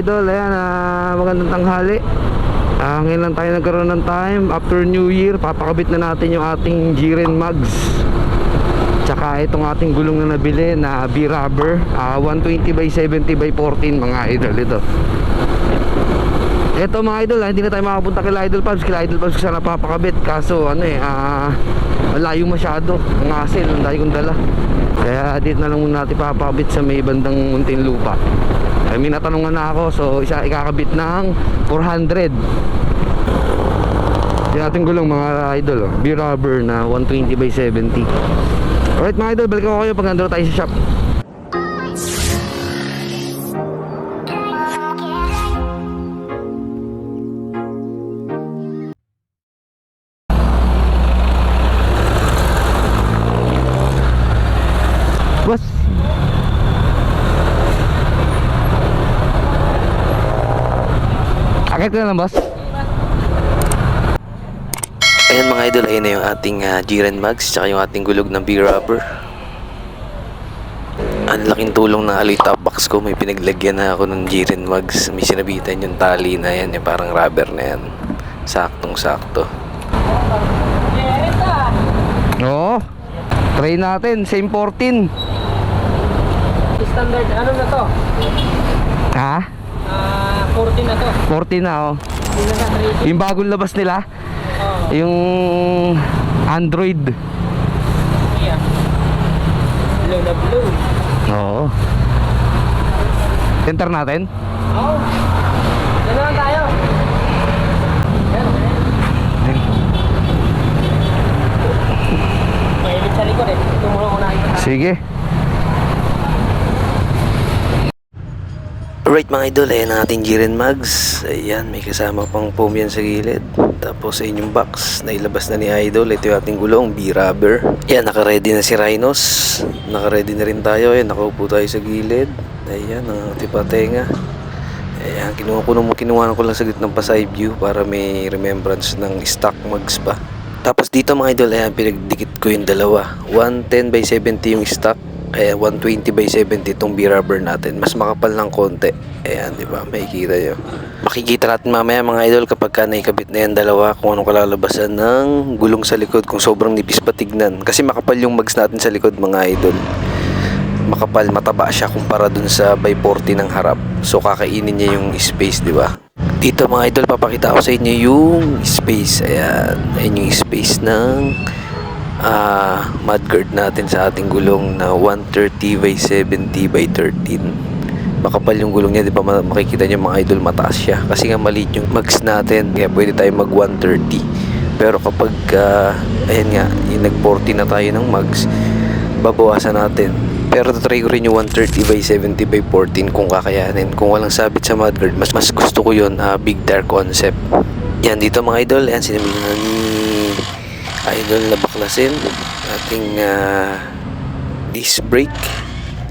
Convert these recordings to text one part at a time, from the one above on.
idol, ayan, ah, magandang tanghali. Ah, ngayon lang tayo nagkaroon ng time after New Year, papakabit na natin yung ating Jiren Mugs. Tsaka itong ating gulong na nabili na B-Rubber, ah, 120 by 70 by 14 mga idol ito. Ito mga idol, ah, hindi na tayo makapunta kila Idol Pubs. Kila Idol Pubs kasi napapakabit. Kaso ano eh, ah, malayo masyado. Ang hassle, ang dahil kong dala. Kaya dito na lang muna natin papakabit sa may bandang munting lupa. Ay, may natanungan na ako, so isa ikakabit ng 400. Yung ating gulong mga idol, oh, B-rubber na 120 by 70. Alright mga idol, balik ako kayo pag nandun tayo sa shop. Akit na lang, boss. Ayan mga idol, ayun na yung ating uh, Jiren Mags tsaka yung ating gulog ng B-Rubber. Ang laking tulong ng alloy top box ko. May pinaglagyan na ako ng Jiren Mags. May sinabitan yung tali na yan, yung parang rubber na yan. Saktong sakto. Oo. Try natin, same 14. Standard, ano na to? Ha? Ah, 14 na to. 14 na, oh. Yung bagong labas nila, Oo. yung Android. Yeah. Blue na blue. Oo. Enter natin? Oo. Na lang tayo. Mahilig sa likod eh. Tumulong ko na ito. Sige. Alright mga idol, ayan ang ating Jiren Mags. Ayan, may kasama pang foam yan sa gilid. Tapos sa inyong box, nailabas na ni Idol. Ito yung ating gulong, B-Rubber. Ayan, nakaready na si Rhinos. Nakaready na rin tayo. Ayan, nakaupo tayo sa gilid. Ayan, ang ating patenga. Ayan, kinuha ko, nung- kinuha ko lang saglit ng pa side view para may remembrance ng stock mugs pa. Tapos dito mga idol, ayan, pinagdikit ko yung dalawa. 110 by 70 yung stock. Kaya 120 by 70 itong B-rubber natin. Mas makapal ng konti. Ayan, di ba? Makikita nyo. Makikita natin mamaya mga idol kapag ka naikabit na yan dalawa kung anong kalalabasan ng gulong sa likod kung sobrang nipis pa tignan. Kasi makapal yung mags natin sa likod mga idol makapal mataba siya kumpara dun sa by 40 ng harap. So kakainin niya yung space, di ba? Dito mga idol, papakita ko sa inyo yung space. Ayan, ayan yung space ng ah mudguard natin sa ating gulong na 130 by 70 by 13. Makapal yung gulong niya, di ba? Ma- Makikita niyo mga idol, mataas siya. Kasi nga maliit yung mags natin, kaya pwede tayo mag 130. Pero kapag, ah, ayan nga, yung nag 40 na tayo ng mags, babawasan natin. Pero try ko rin yung 130 by 70 by 14 kung kakayanin. Kung walang sabit sa mudguard, mas mas gusto ko yun, ah, big tire concept. Yan dito mga idol, yan sinabi idol na baklasin ating ah, disc brake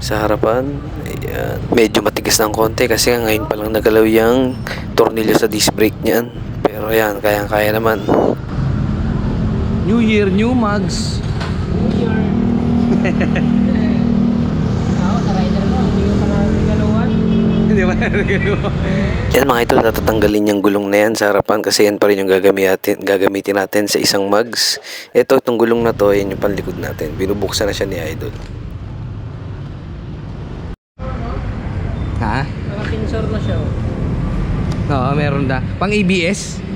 sa harapan. Ayan. Medyo matigas ng konti kasi nga ngayon pa lang nagalaw yung tornilyo sa disc brake niyan. Pero ayan, kayang-kaya naman. New Year, new mugs. Ako sa rider mo. Hindi ko pa narigaluhan. Hindi ba nagagawa? Yan mga idol, natatanggalin yung gulong na yan sa harapan kasi yan pa rin yung gagamitin, gagamitin natin sa isang mugs. Ito, itong gulong na to, yan yung panlikod natin. Binubuksan na siya ni idol. Ha? Naka-pinsor na siya. oh. Oo, meron na. Pang ABS?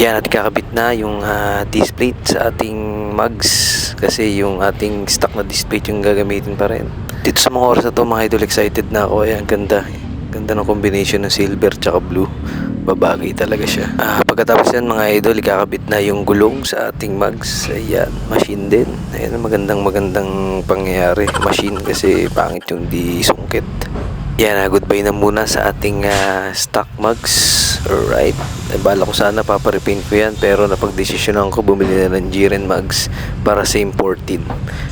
Yan at kakabit na yung disc plate sa ating mugs kasi yung ating stock na disc plate yung gagamitin pa rin. Dito sa mga oras na to mga idol excited na ako. Ayan, ganda. Ganda ng combination ng silver tsaka blue. Babagay talaga siya. Ah, pagkatapos yan mga idol, ikakabit na yung gulong sa ating mugs. Ayan, machine din. Ayan, magandang magandang pangyayari. Machine kasi pangit yung di sungkit. Yan, ah, goodbye na muna sa ating ah, stock mugs. Alright. Bala ko sana paparepaint ko yan pero napagdesisyonan ko bumili na ng Jiren mugs para same 14.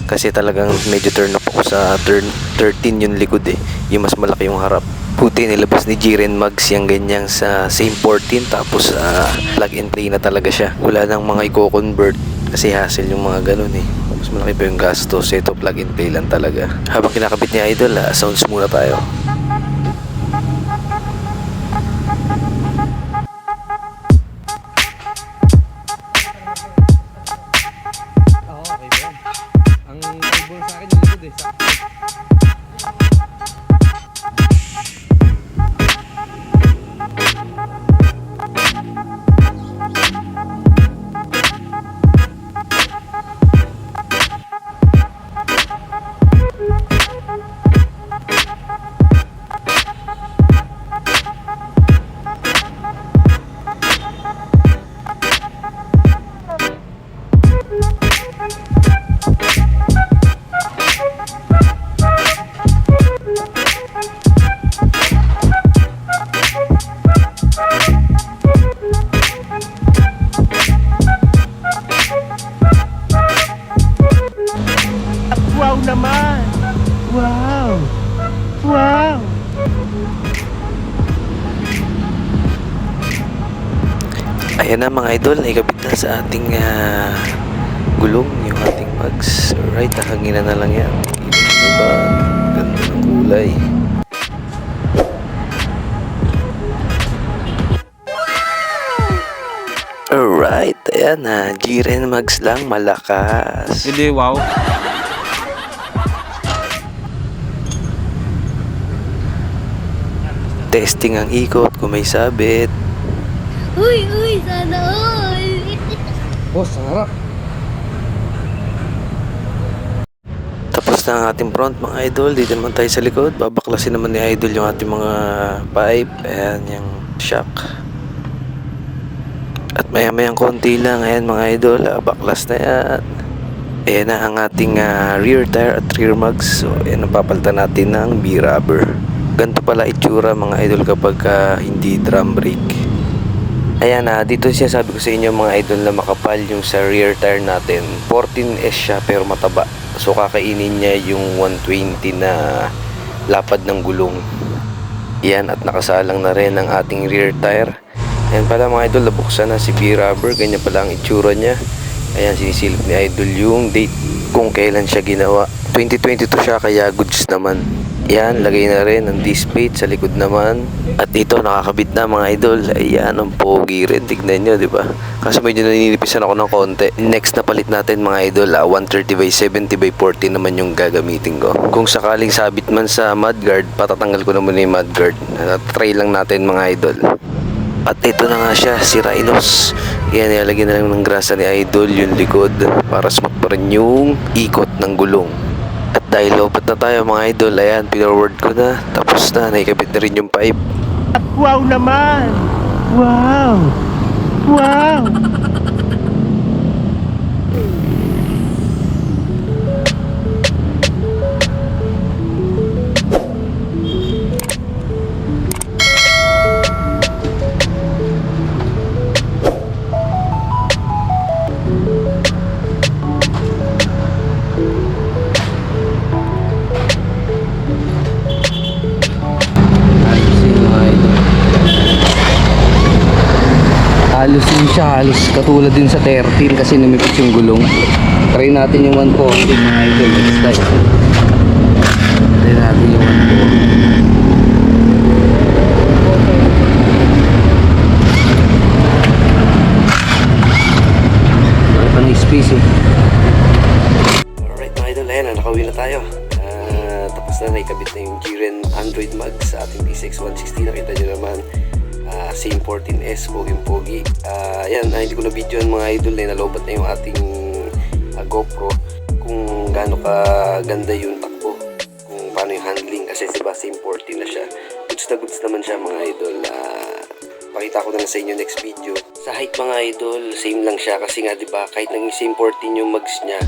Kasi talagang medyo turn up ako sa turn 13 yung likod eh. Yung mas malaki yung harap. Puti nilabas ni Jiren mugs yung ganyang sa same 14 tapos ah, plug and play na talaga siya. Wala nang mga i-convert kasi hassle yung mga ganun eh. mas malaki pa yung gastos. Ito plug and play lang talaga. Habang kinakabit ni Idol, ah, sounds muna tayo. Thank you. Ayan na mga idol, naikabit na sa ating ah, gulong yung ating mags. Alright, nakangina na lang yan. Diba? Ganda ng kulay. Alright, ayan na. Jiren mags lang, malakas. Hindi, wow. Testing ang ikot kung may sabit. Uy, uy, sana all. Boss, ang harap. Tapos na ang ating front mga idol. Dito naman tayo sa likod. Babaklasin naman ni idol yung ating mga pipe. Ayan yung shock. At maya mayang konti lang. Ayan mga idol. ah, baklas na yan. Ayan na ang ating ah, rear tire at rear mags. So ayan ang papalitan natin ng B-rubber. Ganito pala itsura mga idol kapag ah, hindi drum brake. Ayan na, dito siya sabi ko sa inyo mga idol na makapal yung sa rear tire natin. 14S siya pero mataba. So kakainin niya yung 120 na lapad ng gulong. Yan at nakasalang na rin ang ating rear tire. Ayan pala mga idol, nabuksan na si B-Rubber. Ganyan pala ang itsura niya. Ayan, sinisilip ni idol yung date kung kailan siya ginawa. 2022 siya kaya goods naman. Yan, lagay na rin ang disc plate sa likod naman. At ito, nakakabit na mga idol. Ayan, ang pogi rin. Tignan nyo, di ba? Kasi medyo naninipisan ako ng konti. Next na palit natin mga idol, ah, 130 by 70 by 40 naman yung gagamitin ko. Kung sakaling sabit man sa mudguard, patatanggal ko na muna yung mudguard. Try lang natin mga idol. At ito na nga siya, si Rhinos. Yan, nilalagyan na lang ng grasa ni Idol yung likod para smooth pa rin yung ikot ng gulong. At dahil lobat na tayo mga idol, ayan, pinorward ko na. Tapos na, naikabit na rin yung pipe. At wow naman! Wow! Wow! Siya, halos katulad din sa 13 kasi numipit yung gulong. Try natin yung 140 mga idol. Next time. Try natin yung 14S, poging pogi. Ah, ayan, ah, hindi ko na video mga idol, eh, nalobat na yung ating ah, GoPro kung gaano ka ganda yung takbo, kung paano yung handling, kasi diba same 14 na siya. Goods na goods naman siya mga idol. Ah, pakita ko na sa inyo next video. Sa height mga idol, same lang siya kasi nga 'di ba kahit naging same 14 yung mags niya,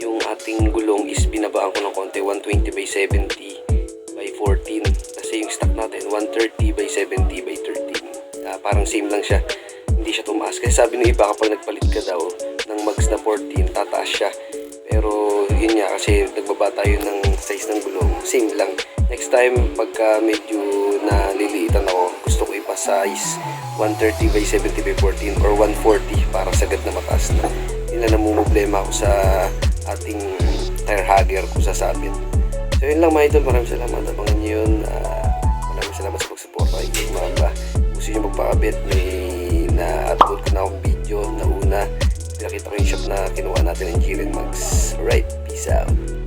yung ating gulong is binabaan ko ng konti 120 by 70 by 14 kasi yung stock natin 130 by 70 by 13. Ah, parang same lang siya. Hindi siya tumaas kasi sabi ng iba kapag nagpalit ka daw ng mags na 14, tataas siya. Pero yun nga kasi nagbaba tayo ng size ng gulong, same lang. Next time pagka medyo naliliitan ako, gusto ko ipa-size 130 by 70 by 14 or 140 para sagad na mataas na. Yun na namumblema ako sa ating tire hugger kung sasabit. So yun lang mga idol, maraming salamat. Abangan nyo yun. Ah, maraming salamat sa pagsuporta. Kay Mamba. Gusto nyo magpakabit, may na-upload ko na akong video na una. Pinakita ko yung shop na kinuha natin ng Jiren Mags. Alright, peace out.